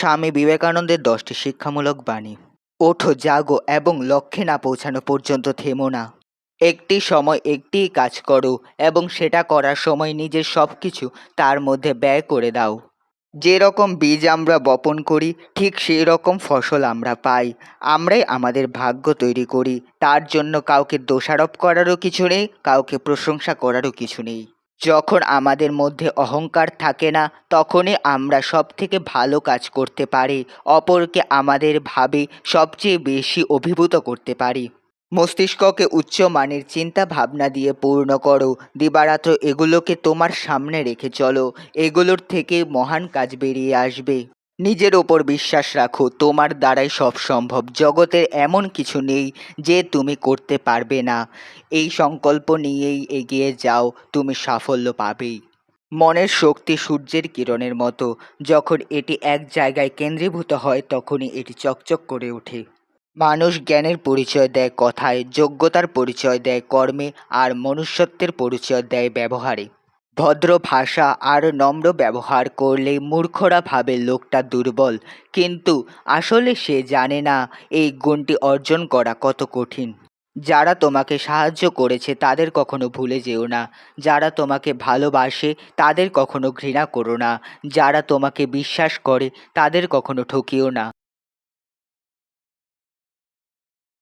স্বামী বিবেকানন্দের দশটি শিক্ষামূলক বাণী। ওঠো, জাগো এবং লক্ষ্যে না পৌঁছানো পর্যন্ত থেমো না। একটি সময় একটিই কাজ করো এবং সেটা করার সময় নিজের সব কিছু তার মধ্যে ব্যয় করে দাও। যেরকম বীজ আমরা বপন করি, ঠিক সেই রকম ফসল আমরা পাই। আমরাই আমাদের ভাগ্য তৈরি করি। তার জন্য কাউকে দোষারোপ করারও কিছু নেই, কাউকে প্রশংসা করারও কিছু নেই। যখন আমাদের মধ্যে অহংকার থাকে না, তখনই আমরা সব থেকে ভালো কাজ করতে পারি, অপরকে আমাদের ভাবে সবচেয়ে বেশি অভিভূত করতে পারি। মস্তিষ্ককে উচ্চ মানের চিন্তা ভাবনা দিয়ে পূর্ণ করো, দিবারাত্র এগুলোকে তোমার সামনে রেখে চলো, এগুলোর থেকে মহান কাজ বেরিয়ে আসবে। নিজের ওপর বিশ্বাস রাখো, তোমার দ্বারাই সব সম্ভব। জগতের এমন কিছু নেই যে তুমি করতে পারবে না। এই সংকল্প নিয়েই এগিয়ে যাও, তুমি সাফল্য পাবেই। মনের শক্তি সূর্যের কিরণের মতো, যখন এটি এক জায়গায় কেন্দ্রীভূত হয়, তখনই এটি চকচক করে ওঠে। মানুষ জ্ঞানের পরিচয় দেয় কথায়, যোগ্যতার পরিচয় দেয় কর্মে, আর মনুষ্যত্বের পরিচয় দেয় ব্যবহারে। ভদ্র ভাষা আর নম্র ব্যবহার করলে মূর্খরা ভাবে লোকটা দুর্বল। কিন্তু আসলে সে জানে না এই গুণটি অর্জন করা কত কঠিন। যারা তোমাকে সাহায্য করেছে তাদের কখনো ভুলে যেও না। যারা তোমাকে ভালোবাসে তাদের কখনো ঘৃণা করো না। যারা তোমাকে বিশ্বাস করে তাদের কখনো ঠকিও না।